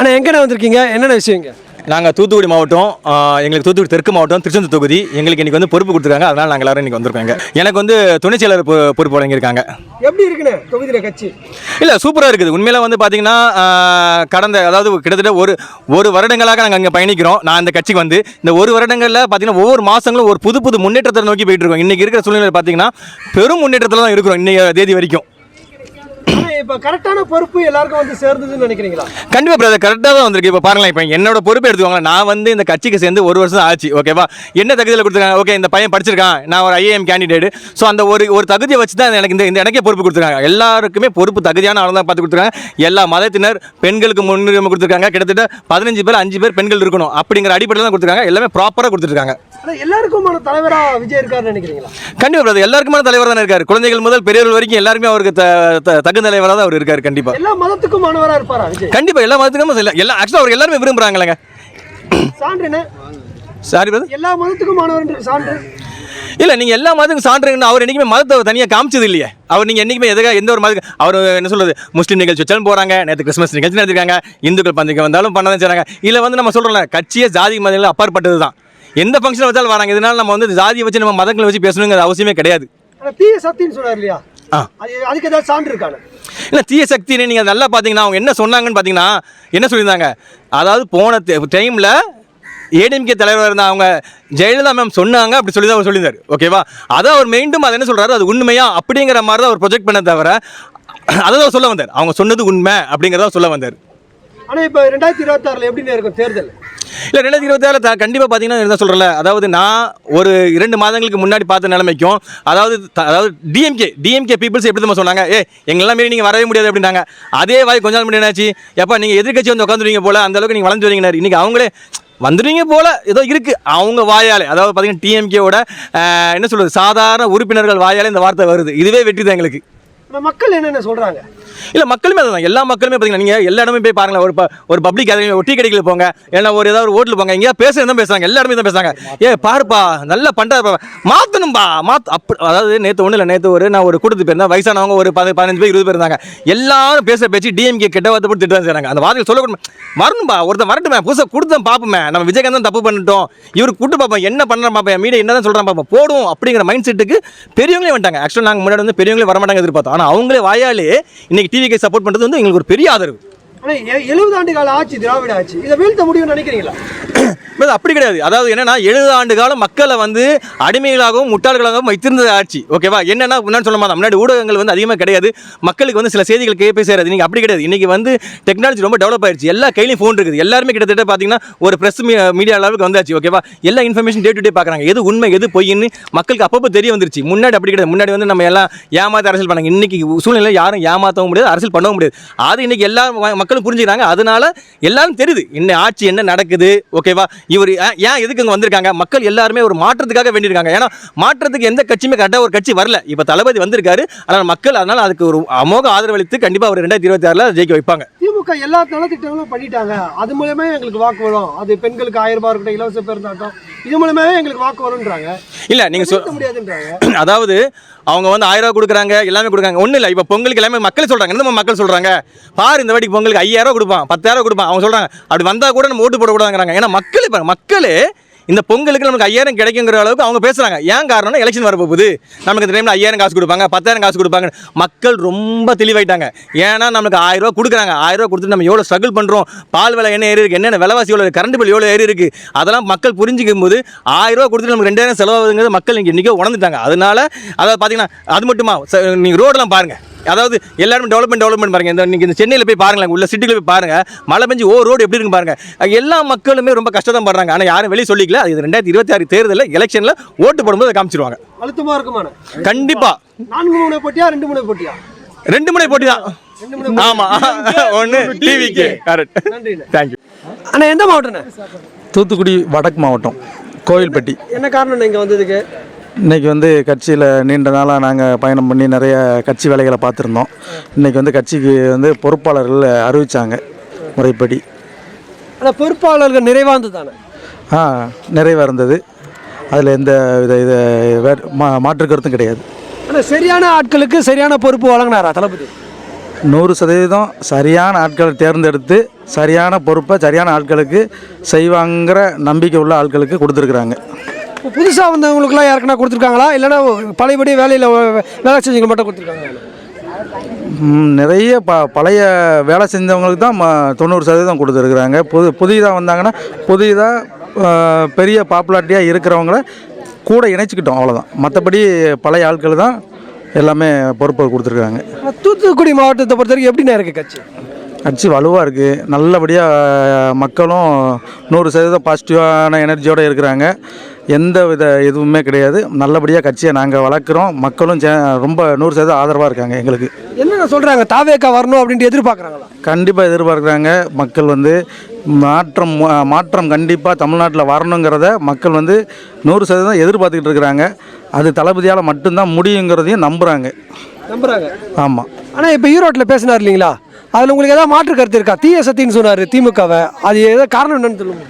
அண்ணா எங்கண்ணா வந்திருக்கீங்க? என்னென்ன விஷயங்க? நாங்கள் தூத்துக்குடி மாவட்டம் எங்களுக்கு தூத்துக்குடி தெற்கு மாவட்டம் திருச்செந்தூர் தொகுதி. எங்களுக்கு இன்னைக்கு வந்து பொறுப்பு கொடுத்துருக்காங்க. அதனால் நாங்கள் எல்லாரும் இன்னைக்கு வந்திருக்கோங்க. எனக்கு வந்து துணைச் செயலர் பொறுப்பு வழங்கியிருக்காங்க. எப்படி இருக்குண்ணே தொகுதியில் கட்சி? இல்லை சூப்பராக இருக்குது. உண்மையில வந்து பார்த்தீங்கன்னா கடந்த அதாவது கிட்டத்தட்ட ஒரு ஒரு வருடங்களாக நாங்கள் அங்கே பயணிக்கிறோம். நான் இந்த கட்சிக்கு வந்து இந்த ஒரு வருடங்களில் பார்த்தீங்கன்னா ஒவ்வொரு மாதங்களும் ஒரு புது புது முன்னேற்றத்தை நோக்கி போயிட்டு இருக்கோம். இன்றைக்கி இருக்கிற சூழ்நிலை பார்த்தீங்கன்னா பெரும் முன்னேற்றத்தில் தான் இருக்கிறோம் இன்னைக்கு தேதி வரைக்கும். இப்போ கரெக்டான பொறுப்பு எல்லாருக்கும் வந்து சேர்ந்ததுன்னு நினைக்கிறீங்களா? கண்டிப்பாக பிரதர் கரெக்டாக தான் வந்திருக்கு. இப்போ பாருங்களேன் இப்போ என்னோட பொறுப்பு எடுத்துக்கோங்க நான் வந்து இந்த கட்சிக்கு சேர்ந்து ஒரு வருஷம் ஆச்சு ஓகேவா என்ன தகுதியில் கொடுத்துருக்காங்க? ஓகே இந்த பையன் படிச்சிருக்கான். நான் ஒரு ஐஏஎம் கேண்டிடேட் ஸோ அந்த ஒரு ஒரு தகுதியை வச்சு தான் எனக்கு இந்த இந்த எனக்கே பொறுப்பு கொடுத்துருக்காங்க. எல்லாருக்குமே பொறுப்பு தகுதியான ஆள் தான் பார்த்து கொடுத்துருக்காங்க. எல்லா மதத்தினர் பெண்களுக்கு முன்னுரிமை கொடுத்துருக்காங்க. கிட்டத்தட்ட பதினஞ்சு பேர் அஞ்சு பேர் பெண்கள் இருக்கணும். அப்படிங்கிற அடிப்படையில் தான் கொடுத்துருக்காங்க. எல்லாமே ப்ராப்பராக கொடுத்துருக்காங்க. எல்லாருக்குமான தலைவரா விஜய் இருக்காருன்னு நினைக்கிறீங்களா? கண்டிப்பாக பிரதர் எல்லாருக்குமான தலைவர் தானே இருக்காரு. குழந்தைகள் முதல் பெரியவர்கள் வரைக்கும் எல்லாருமே அவருக்கு தகுந்த தலைவராக தான் அவர் இருக்காரு கண்டிப்பாக எல்லா மதத்துக்குமானவரா இருப்பாரா விஜய்? கண்டிப்பாக எல்லா மதத்துக்கும் எல்லா ஆக்சுவலாக அவர் எல்லாருமே விரும்புகிறாங்களேங்க சாரி பிரதர் எல்லா மதத்துக்குமானவர் சான்று? இல்ல நீங்க எல்லா மதத்துக்கும் சான்றுங்கன்னு அவர் என்னைக்குமே மதத்தை தனியாக காமிச்சது இல்லையே. அவர் நீங்க என்னைக்குமே எதுக்காக எந்த ஒரு மதத்துக்கு அவர் என்ன சொல்றது முஸ்லீம் நிகழ்ச்சி வச்சாலும் போறாங்க நேற்று கிறிஸ்மஸ் நிகழ்ச்சி நடத்திருக்காங்க இந்துக்கள் பந்திரிக்கை வந்தாலும் பண்ணதான் செய்றாங்க. இல்ல வந்து நம்ம சொல்றோம்ல கட்சியே ஜாதி மதங்கள் அப்பாற்பட்டது தான் எந்த ஃபங்க்ஷன் வச்சாலும் வராங்க. இதனால நம்ம வந்து ஜாதியை வச்சு நம்ம மதங்களை வச்சு பேசணுங்கிற அவசியமே கிடையாது. தீய சக்தின்னு சொன்னார் இல்லையா? அதுக்கு ஏதாவது சான்று இருக்கானு? இல்லை தீய சக்தின்னு நீங்கள் நல்லா பார்த்தீங்கன்னா அவங்க என்ன சொன்னாங்கன்னு பார்த்தீங்கன்னா என்ன சொல்லியிருந்தாங்க? அதாவது போன டைமில் ஏடிஎம்கே தலைவர் இருந்த அவங்க ஜெயலலிதா மேம் சொன்னாங்க அப்படி சொல்லி தான் அவர் சொல்லியிருந்தார். ஓகேவா அதை அவர் மீண்டும் அதை என்ன சொல்கிறாரு அது உண்மையா? அப்படிங்கிற மாதிரி தான் அவர் ப்ரொஜெக்ட் பண்ண தவிர அதை தான் சொல்ல வந்தார். அவங்க சொன்னது உண்மை அப்படிங்கிறத சொல்ல வந்தார். ஆனால் இப்போ ரெண்டாயிரத்தி இருபத்தாறில் எப்படின்னு இருக்கும் தேர்தல்? இல்லை ரெண்டாயிரத்தி இருபத்தாறு த கண்டிப்பாக பார்த்தீங்கன்னா என்ன சொல்கிறல அதாவது நான் ஒரு இரண்டு மாதங்களுக்கு முன்னாடி பார்த்த நிலைமைக்கும் அதாவது அதாவது டிஎம்கே டிஎம்கே பீப்புள்ஸ் எப்படி தான் சொன்னாங்க? ஏ எங்கெல்லாம் மீறி நீங்கள் வரவே முடியாது அப்படின்னாங்க. அதே வாய் கொஞ்ச நாள் முன்னாடி என்னாச்சு? எப்பா நீங்கள் எதிர்க்கட்சி வந்து உட்காந்துருவீங்க போல அந்த அளவுக்கு நீங்கள் வளர்ந்து வரீங்கன்னாரு. இன்னைக்கு அவங்களே வந்துடுவீங்க போல ஏதோ இருக்குது அவங்க வாயாலே அதாவது பார்த்தீங்கன்னா டிஎம்கேவோட என்ன சொல்கிறது சாதாரண உறுப்பினர்கள் வாயாலே இந்த வார்த்தை வருது. இதுவே வெற்றி தான் எங்களுக்கு. மக்கள் என்னென்ன சொல்கிறாங்க இல்லை மக்களுமே அதுதான் எல்லா மக்களுமே பார்த்தீங்கன்னா நீங்கள் எல்லா இடமே போய் பாருங்களேன். ஒரு ப- ஒரு பப்ளிக் கேதரிங் ஒரு டீ கடைக்கு போங்க. ஏன்னா ஒரு ஏதாவது ஒரு ஹோட்டல் போங்க. எங்கேயா பேசுறது தான் பேசுறாங்க. இடமே தான் பேசுறாங்க. ஏ பாருப்பா நல்லா பண்ணுறாருப்பா மாற்றணும்பா மாத் அப் அதாவது நேற்று ஒன்றும் இல்லை நேற்று ஒரு நான் ஒரு கூட்டத்துக்கு போயிருந்தேன். வயசானவங்க ஒரு பதி பதினஞ்சு பேர் இருபது பேர் இருந்தாங்க. எல்லாரும் பேச பேச்சு டிஎம்கே கெட்ட வார்த்தை போட்டு திட்டு செய்கிறாங்க அந்த வார்த்தைகள் சொல்லக்கூடாது வரணும்பா. ஒருத்தன் வரட்டுமே. புதுசாக கொடுத்தேன் பார்ப்போமே நம்ம விஜயகாந்த் தான் தப்பு பண்ணிட்டோம். இவர் கூட்டு பார்ப்போம் என்ன பண்ணுறேன் பார்ப்பேன் மீடியா என்ன தான் சொல்கிறான் பார்ப்போம் போடும் அப்படிங்கிற மைண்ட் செட்டுக்கு பெரியவங்களே வந்துட்டாங்க. ஆக்சுவலாக நாங்கள் முன்னாடி வந்து பெரியவங்களே வரமாட்டாங்க எதிர்பார்த்தோம். ஆனால் அவங்களே வாயாலே இன்னைக்கு டிவிக்கு சப்போர்ட் பண்ணுறது வந்து எங்களுக்கு ஒரு பெரிய ஆதரவு. எழுபது ஆண்டு கால ஆட்சி திராவிட ஆட்சி. இதை வீழ்த்த முடியும்னு நினைக்கிறீங்களா? அப்படி கிடையாது. அதாவது என்னன்னா எழுபது ஆண்டு காலம் மக்களை வந்து அடிமைகளாகவும் முட்டாள்களாகவும் வைத்திருந்த ஆட்சி. ஓகேவா என்னன்னா முன்னாடி சொல்ல மாதிரி முன்னாடி ஊடகங்கள் வந்து அதிகமாக கிடையாது. மக்களுக்கு வந்து சில செய்திகள் கேட்பே சேராது. நீங்கள் அப்படி கிடையாது. இன்னைக்கு வந்து டெக்னாலஜி ரொம்ப டெவலப் ஆயிருச்சு. எல்லா கையிலையும் ஃபோன் இருக்குது. எல்லாருமே கிட்டத்தட்ட பார்த்தீங்கன்னா ஒரு ப்ரெஸ் மீடியா அளவுக்கு வந்தாச்சு. ஓகேவா எல்லா இன்ஃபர்மேஷன் டே டு டே பார்க்குறாங்க எது உண்மை எது பொய்ன்னு மக்களுக்கு அப்பப்போ தெரிய வந்துருச்சு. முன்னாடி அப்படி கிடையாது. முன்னாடி வந்து நம்ம எல்லாம் ஏமாத்த அரசியல் பண்ணாங்க. இன்னைக்கு சூழ்நிலை யாரும் ஏமாற்றவும் முடியாது அரசியல் பண்ணவும் முடியாது. அது இன்னைக்கு எல்லா மக்கள் எல்லாரும் புரிஞ்சுக்கிறாங்க. அதனால எல்லாரும் தெரியுது. என்ன ஆட்சி என்ன நடக்குது? ஓகேவா இவர் ஏன் ஏன் எதுக்கு இங்கே வந்திருக்காங்க? மக்கள் எல்லாருமே ஒரு மாற்றத்துக்காக வேண்டியிருக்காங்க. ஏன்னா மாற்றத்துக்கு எந்த கட்சியுமே கரெக்டாக ஒரு கட்சி வரல. இப்போ தளபதி வந்திருக்காரு. ஆனால் மக்கள் அதனால அதுக்கு ஒரு அமோக ஆதரவு அளித்து கண்டிப்பாக அவர் ரெண்டாயிரத்தி இருபத்தி ஆறில் ஜெயிக்க வைப்பாங்க. திமுக எல்லா நலத்திட்டங்களும் பண்ணிட்டாங்க. அது மூலமே எங்களுக்கு வாக்கு வரும். அது பெண்களுக்கு ஆயிரம் ரூபாய் இருக்கட்டும் இலவச பேருந்தாட்டம் இது மூலமாவே எங்களுக்கு வாக்கு வரும்ன்றாங்க. இல்லை நீங்கள் சொல் நிறுத்த முடியாதுன்றாங்க. அதாவது அவங்க வந்து ஆயிரம் ரூபா கொடுக்குறாங்க எல்லாமே கொடுக்குறாங்க. ஒன்றும் இல்லை இப்போ பொங்கலுக்கு எல்லாமே மக்கள் சொல்கிறாங்க என்ன மக்கள் சொல்கிறாங்க பாரு இந்த வாட்டிக்கு பொங்கலுக்கு ஐயாயிரம் கொடுப்பான் பத்தாயிரம் கொடுப்பான். அவங்க சொல்கிறாங்க அப்படி வந்தால் கூட நம்ம ஓட்டு போடக்கூடாதுங்கிறாங்க. ஏன்னா மக்கள் இப்போ மக்கள் இந்த பொங்கலுக்கு நமக்கு ஐயாயிரம் கிடைக்குங்கிற அளவுக்கு அவங்க பேசுகிறாங்க ஏன் காரணம்னா எலெக்ஷன் வரப்போகுது. நமக்கு இந்த டைமில் ஐயாயிரம் காசு கொடுப்பாங்க பத்தாயிரம் காசு கொடுப்பாங்க மக்கள் ரொம்ப தெளிவாயிட்டாங்க. ஏன்னா நமக்கு ஆயிரம் ரூபா கொடுக்குறாங்க. ஆயிரம் ரூபா கொடுத்து நம்ம எவ்வளோ ஸ்ட்ரகிள் பண்ணுறோம் பால் விலை என்ன ஏறி இருக்குது என்னென்ன விலைவாசி எவ்வளோ கரண்ட் பில் எவ்வளோ ஏறி இருக்குது அதெல்லாம் மக்கள் புரிஞ்சிக்கும் போது ஆயிரம் ரூபா கொடுத்து நமக்கு ரெண்டாயிரம் செலவாகுதுங்கிறது மக்கள் இங்கே இன்றைக்கி உணர்ந்துட்டாங்க. அதனால அதாவது பார்த்தீங்கன்னா அது மட்டுமா? நீங்கள் ரோடெல்லாம் பாருங்கள் அதாவது எல்லாருமே டெவலப்மெண்ட் டெவலப்மெண்ட் பாருங்க. இந்த இன்னைக்கு இந்த சென்னையில் போய் பாருங்களேன். உள்ள சிட்டியில் போய் பாருங்க. மழை பெஞ்சு ஓ ரோடு எப்படி இருக்கு பாருங்க. அஹ் எல்லா மக்களுமே ரொம்ப கஷ்டம் படுறாங்க. ஆனால் யாரும் வெளியே சொல்லிக்கல. அது ரெண்டாயிரத்தி இருபத்தி ஆறு தேர்தலில் எலெக்ஷனில் ஓட்டு போடும்போது காமிச்சிருவாங்க. அழுத்தமா இருக்குமான கண்டிப்பா. நான்கு முனை போட்டியா ரெண்டு முனை போட்டியா? ரெண்டு முனை போட்டி தான். ஆமா. ஒன்று டிவிக்கு கரெக்ட் தேங்க்யூ அண்ணா எந்த மாவட்டண்ணே தூத்துக்குடி வடக்கு மாவட்டம் கோவில்பட்டி என்ன காரணம் இங்கே வந்ததுக்கு? இன்றைக்கி வந்து கட்சியில் நீண்ட நாளாக நாங்கள் பயணம் பண்ணி நிறைய கட்சி வேலைகளை பார்த்துருந்தோம். இன்றைக்கி வந்து கட்சிக்கு வந்து பொறுப்பாளர்கள் அறிவித்தாங்க முறைப்படி. ஆனால் பொறுப்பாளர்கள் நிறைவாந்து தானே? ஆ நிறைவாக இருந்தது. அதில் எந்த வித இது வேறு மா மாற்று கருத்தும் கிடையாது. ஆனால் சரியான ஆட்களுக்கு சரியான பொறுப்பு வழங்கினாரா தளபதி? நூறு சதவீதம் சரியான ஆட்களை தேர்ந்தெடுத்து சரியான பொறுப்பை சரியான ஆட்களுக்கு செய்வாங்கிற நம்பிக்கை உள்ள ஆட்களுக்கு கொடுத்துருக்குறாங்க. புதுசாக வந்தவங்களுக்குலாம் யாருக்குன்னா கொடுத்துருக்காங்களா? இல்லைன்னா பழையபடி வேலையில் வேலை செஞ்சவங்க மட்டும் கொடுத்துருக்காங்க நிறைய ப பழைய வேலை செஞ்சவங்களுக்கு தான் தொண்ணூறு சதவீதம் கொடுத்துருக்குறாங்க. புது புதிதாக வந்தாங்கன்னா புதிதாக பெரிய பாப்புலாரிட்டியாக இருக்கிறவங்கள கூட இணைச்சிக்கிட்டோம் அவ்வளோதான் மற்றபடி பழைய ஆட்கள் தான் எல்லாமே பொறுப்பு கொடுத்துருக்காங்க. தூத்துக்குடி மாவட்டத்தை பொறுத்த வரைக்கும் எப்படிண்ணா இருக்குது கட்சி? கட்சி வலுவாக இருக்குது நல்லபடியாக மக்களும் நூறு சதவீதம் பாசிட்டிவான எனர்ஜியோடு இருக்கிறாங்க. எந்த வித எதுவுமே கிடையாது. நல்லபடியாக கட்சியை நாங்கள் வளர்க்குறோம். மக்களும் சே- ரொம்ப நூறு சதவீதம் ஆதரவாக இருக்காங்க எங்களுக்கு. என்னென்ன சொல்கிறாங்க தாவேக்கா வரணும் அப்படின்ட்டு எதிர்பார்க்குறாங்களா? கண்டிப்பாக எதிர்பார்க்குறாங்க. மக்கள் வந்து மாற்றம் மாற்றம் கண்டிப்பாக தமிழ்நாட்டில் வரணுங்கிறத மக்கள் வந்து நூறு சதவீதம் எதிர்பார்த்துக்கிட்டு இருக்கிறாங்க. அது தளபதியால் மட்டும்தான் முடியுங்கிறதையும் நம்புகிறாங்க நம்புறாங்க. ஆமாம் ஆனால் இப்போ ஈரோட்டில் பேசினார் இல்லைங்களா? அதில் உங்களுக்கு ஏதாவது மாற்று கருத்து இருக்கா? தீய சக்தின்னு சொன்னார் திமுகவை. அது ஏதாவது காரணம் என்னன்னு சொல்லுங்க.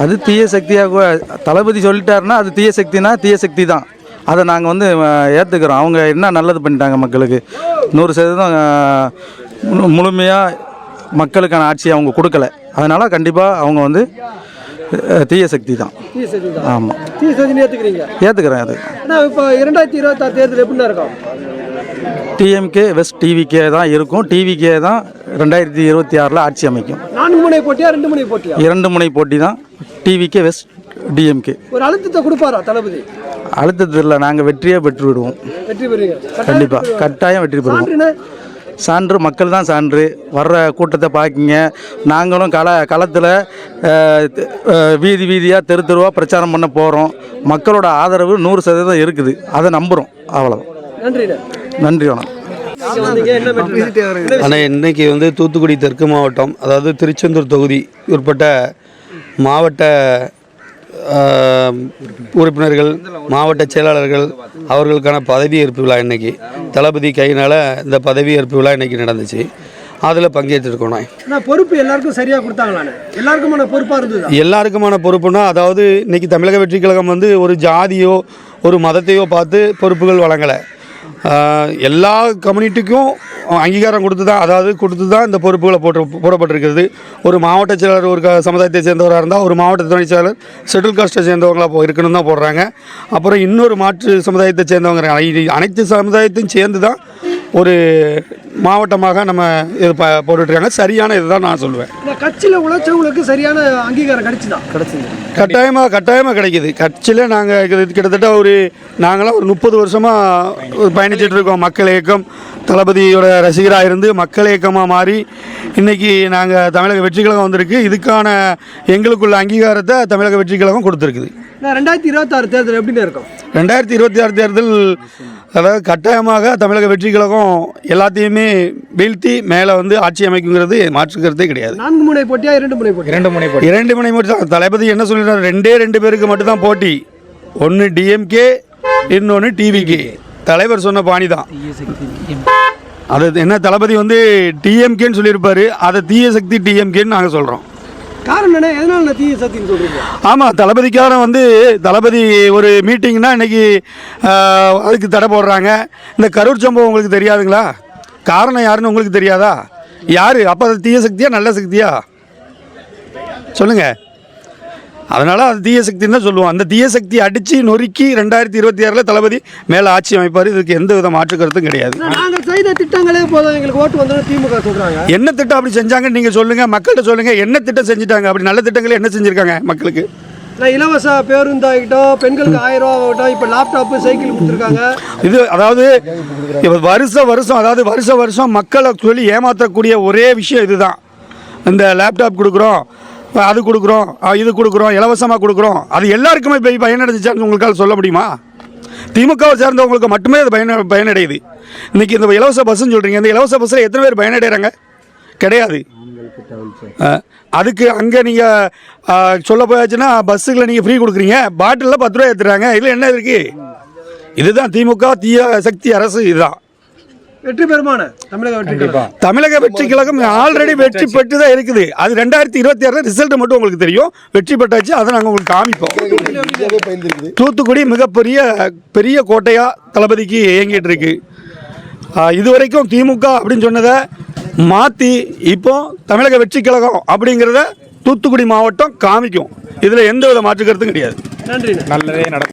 அது தீய சக்தியாக கூட- தளபதி சொல்லிட்டாருன்னா அது தீய சக்தினா தீய சக்தி தான். அதை நாங்கள் வந்து ஏற்றுக்கிறோம் அவங்க என்ன நல்லது பண்ணிட்டாங்க மக்களுக்கு? நூறு சதவீதம் முழுமையாக மக்களுக்கான ஆட்சியை அவங்க கொடுக்கல. அதனால் கண்டிப்பாக அவங்க வந்து தீய சக்தி தான். ஆமாம் தீய ஏற்றுக்கிறீங்க ஏற்றுக்கிறேன் அது. இப்போ இரண்டாயிரத்தி இருபத்தாறு தேர்தல் எப்படின்னா இருக்கும்? டிஎம்கே வெஸ்ட் டிவிகே தான் இருக்கும். டிவிகே தான் ரெண்டாயிரத்தி இருபத்தி ஆறில் ஆட்சி அமைக்கும். நான்கு முனை போட்டியா ரெண்டு முனை போட்டியா? இரண்டு முனை போட்டி தான். டிவிகே வெஸ்ட் டிஎம்கே ஒரு அழுத்தத்தை கொடுப்பாரா தளபதி? அழுத்தத்தில் நாங்கள் வெற்றியே பெற்று விடுவோம் வெற்றி பெறுவீங்க. கண்டிப்பாக கட்டாயம் வெற்றி பெறுவோம். சான்று மக்கள் தான் சான்று. வர்ற கூட்டத்தை பார்க்கிங்க. நாங்களும் கள களத்தில் வீதி வீதியாக தெரு தெருவாக பிரச்சாரம் பண்ண போகிறோம் மக்களோட ஆதரவு நூறு சதவீதம் இருக்குது. அதை நம்புகிறோம் அவ்வளோதான் நன்றிண்ணே. நன்றி வணக்கம். ஆனால் இன்னைக்கு வந்து தூத்துக்குடி தெற்கு மாவட்டம் அதாவது திருச்செந்தூர் தொகுதி உட்பட்ட மாவட்ட உறுப்பினர்கள் மாவட்ட செயலாளர்கள் அவர்களுக்கான பதவியேற்பு விழா இன்னைக்கு. தளபதி கையினால் இந்த பதவியேற்பு விழா இன்னைக்கு நடந்துச்சு. அதில் பங்கேற்றிருக்கோம் நான் பொறுப்பு எல்லாருக்கும் சரியா கொடுத்தாங்களாண்ணே எல்லாருக்குமான பொறுப்பா இருந்தது? எல்லாருக்குமான பொறுப்புனா அதாவது இன்னைக்கு தமிழக வெற்றி கழகம் வந்து ஒரு ஜாதியோ ஒரு மதத்தையோ பார்த்து பொறுப்புகள் வழங்கலை. எல்லா கம்யூனிட்டிக்கும் அங்கீகாரம் கொடுத்து தான் அதாவது கொடுத்து தான் இந்த பொறுப்புகளை போட்டு போடப்பட்டிருக்கிறது. ஒரு மாவட்ட செயலாளர் ஒரு க- சமுதாயத்தை சேர்ந்தவராக இருந்தால் ஒரு மாவட்ட துணை செயலர் ஷெட்யூல் காஸ்ட்டை சேர்ந்தவங்களாக போ தான் போடுறாங்க. அப்புறம் இன்னொரு மாற்று சமுதாயத்தை சேர்ந்தவங்க அனைத்து சமுதாயத்தையும் சேர்ந்து தான் ஒரு மாவட்டமாக நம்ம இது ப போட்டுட்ருக்காங்க. சரியான இதுதான் நான் சொல்லுவேன். இந்த கட்சியில உழைச்சவங்களுக்கு சரியான அங்கீகாரம் கிடைச்சுதான் கிடைச்சது. கட்டாயமாக கட்டாயமாக கிடைக்குது. கட்சியில் நாங்கள் கிட்டத்தட்ட ஒரு நாங்களாம் ஒரு முப்பது வருஷமாக பயணிச்சுட்டு இருக்கோம். மக்கள் இயக்கம் தளபதியோட ரசிகராக இருந்து மக்கள் இயக்கமாக மாறி இன்னைக்கு நாங்கள் தமிழக வெற்றி கழகம் வந்திருக்கு. இதுக்கான எங்களுக்குள்ள அங்கீகாரத்தை தமிழக வெற்றி கழகம் கொடுத்துருக்குது. ரெண்டாயிரத்தி இருபத்தாறு தேர்தல் எப்படின்னு இருக்கும்? ரெண்டாயிரத்தி இருபத்தி ஆறு தேர்தல் அதாவது கட்டாயமாக தமிழக வெற்றி கழகம் எல்லாத்தையுமே வீழ்த்தி மேலே வந்து ஆட்சி அமைக்குங்கிறது மாற்று கருத்தே கிடையாது. நான்கு முனை போட்டியா இரண்டு முனை போட்டியா? இரண்டு முனை இரண்டு மணி மட்டும் தான். தளபதி என்ன சொல்லிடுறாரு ரெண்டே ரெண்டு பேருக்கு மட்டும் தான் போட்டி ஒன்று டிஎம்கே இன்னொன்று டிவிகே தலைவர் சொன்ன பாணி தான். அது என்ன தளபதி வந்து டிஎம்கேன்னு சொல்லியிருப்பாரு. அதை தீய சக்தி டிஎம்கேன்னு நாங்கள் சொல்கிறோம் காரணம் என்ன? எதனால நான் தீய சக்தின்னு ஆமாம் தளபதிக்கார வந்து தளபதி ஒரு மீட்டிங்னா இன்னைக்கு அதுக்கு தடை போடுறாங்க. இந்த கரூர் சம்பவம் உங்களுக்கு தெரியாதுங்களா? காரணம் யாருன்னு உங்களுக்கு தெரியாதா? யார்? அப்போ அது தீய சக்தியா நல்ல சக்தியா? சொல்லுங்கள் அதனால் அது தீய சக்தின்னு தான் சொல்லுவோம். அந்த தீய சக்தி அடித்து நொறுக்கி ரெண்டாயிரத்தி இருபத்தி ஆறில் தளபதி மேலே ஆட்சி அமைப்பார். இதுக்கு எந்த வித மாற்று கருத்தும் கிடையாது. நாங்கள் செய்த திட்டங்களே போதும். எங்களுக்கு ஓட்டு வந்தோம் திமுக சொல்றாங்க. என்ன திட்டம் அப்படி செஞ்சாங்கன்னு நீங்கள் சொல்லுங்கள் மக்கள்கிட்ட சொல்லுங்கள் என்ன திட்டம் செஞ்சுட்டாங்க? அப்படி நல்ல திட்டங்களை என்ன செஞ்சுருக்காங்க மக்களுக்கு? நான் இலவச பேருந்து ஆகிட்டோம் பெண்களுக்கு ஆயிரம் ரூபா ஆகட்டும் இப்போ லேப்டாப்பு சைக்கிள் கொடுத்துருக்காங்க. இது அதாவது இப்ப வருஷம் வருஷம் அதாவது வருஷம் வருஷம் மக்களை சொல்லி ஏமாற்றக்கூடிய ஒரே விஷயம் இதுதான். இந்த லேப்டாப் கொடுக்குறோம் அது கொடுக்குறோம் இது கொடுக்குறோம் இலவசமாக கொடுக்குறோம். அது எல்லாருக்குமே போய் பயனடைஞ்சான்னு உங்களுக்கால் சொல்ல முடியுமா? திமுகவை சேர்ந்தவங்களுக்கு மட்டுமே அது பயன பயனடையுது. இன்னைக்கு இந்த இலவச பஸ்ஸுன்னு சொல்கிறீங்க இந்த இலவச பஸ்ஸில் எத்தனை பேர் பயனடைகிறாங்க கிடையாது. அதுக்கு அங்கே நீங்கள் சொல்ல போயாச்சுன்னா பஸ்ஸுகளை நீங்கள் ஃப்ரீ கொடுக்குறீங்க. பாட்டிலில் பத்து ரூபா ஏற்றுறாங்க இதில் என்ன இருக்குது இதுதான் திமுக தீய சக்தி அரசு இதுதான். வெற்றி பெருமான தமிழக வெற்றி கழகம். தமிழக வெற்றி கழகம் ஆல்ரெடி வெற்றி பெற்று தான் இருக்குது. அது ரெண்டாயிரத்தி இருபத்தி ஆறு ரிசல்ட் மட்டும் உங்களுக்கு தெரியும். வெற்றி பெற்றாச்சு. அதை நாங்கள் உங்களுக்கு காமிப்போம். தூத்துக்குடி மிகப்பெரிய பெரிய கோட்டையா தளபதிக்கு இயங்கிட்டு இருக்கு. இதுவரைக்கும் திமுக அப்படின்னு சொன்னதை மாற்றி இப்போ தமிழக வெற்றி கழகம் அப்படிங்கிறத தூத்துக்குடி மாவட்டம் காமிக்கும். இதில் எந்த வித மாற்று கருத்தும் கிடையாது. நன்றி நல்லதே நடக்கும்.